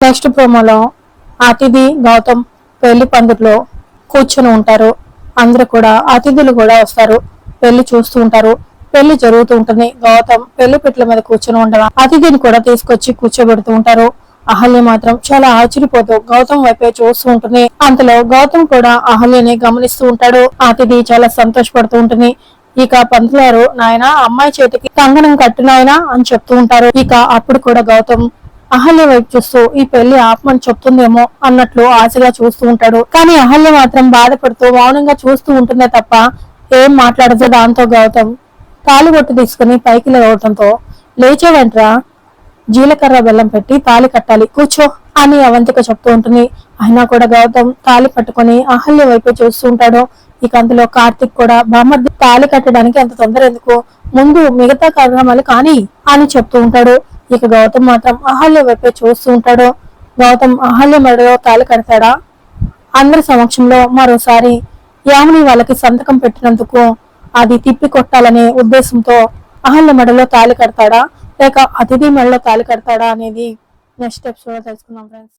Next ప్రోమోలో అతిథి గౌతమ్ పెళ్ళి పందిరిలో కూర్చొని ఉంటారు. అందరూ కూడా అతిథులు కూడా వస్తారు. పెళ్ళి చూస్తూ ఉంటారు. పెళ్ళి జరుగుతూ ఉంటుంది. గౌతమ్ పెళ్ళి పెట్ల మీద కూర్చొని ఉండడం అతిథిని కూడా తీసుకొచ్చి కూర్చోబెడుతూ ఉంటారు. అహల్య మాత్రం చాలా ఆశ్చర్యపోతూ గౌతమ్ వైపే చూస్తూ ఉంటుంది. అంతలో గౌతమ్ కూడా అహల్యని గమనిస్తూ ఉంటాడు. అతిథి చాలా సంతోషపడుతూ ఉంటుంది. ఇక పంతులారు నాయన అమ్మాయి చేతికి కంగనం కట్టునాయనా అని చెప్తూ ఉంటారు. ఇక అప్పుడు కూడా గౌతమ్ అహల్య వైపు చూస్తూ ఈ పెళ్ళి ఆపమని చెప్తుందేమో అన్నట్లు ఆశగా చూస్తూ ఉంటాడు. కానీ అహల్య మాత్రం బాధపడుతూ మౌనంగా చూస్తూ ఉంటుందే తప్ప ఏం మాట్లాడదు దాంతో గౌతమ్. తాలి కొట్టు తీసుకుని పైకి లేవటంతో లేచే వెంట్రా జీలకర్ర బెల్లం పెట్టి తాలి కట్టాలి కూర్చో అని అవంతిక చెప్తూ ఉంటుంది. అయినా కూడా గౌతమ్ తాలి పట్టుకొని అహల్య వైపు చూస్తూ ఉంటాడు. ఇక అందులో కార్తిక్ కూడా బామ్మర్ది తాలి కట్టడానికి అంత తొందర ఎందుకు? ముందు మిగతా కార్యక్రమాలు కానీ అని చెప్తూ ఉంటాడు. ఇక గౌతమ్ మాత్రం అహల్య వైపే చూస్తూ ఉంటాడు. గౌతమ్ అహల్య మెడలో తాళి కడతాడా? అందరి సమక్షంలో మరోసారి యామిని వాళ్ళకి సంతకం పెట్టినందుకు అది తిప్పి కొట్టాలనే ఉద్దేశంతో అహల్య మెడలో తాళి కడతాడా? లేక అతిథి మెడలో తాళి కడతాడా అనేది నెక్స్ట్ ఎపిసోడ్లో తెలుసుకుందాం ఫ్రెండ్స్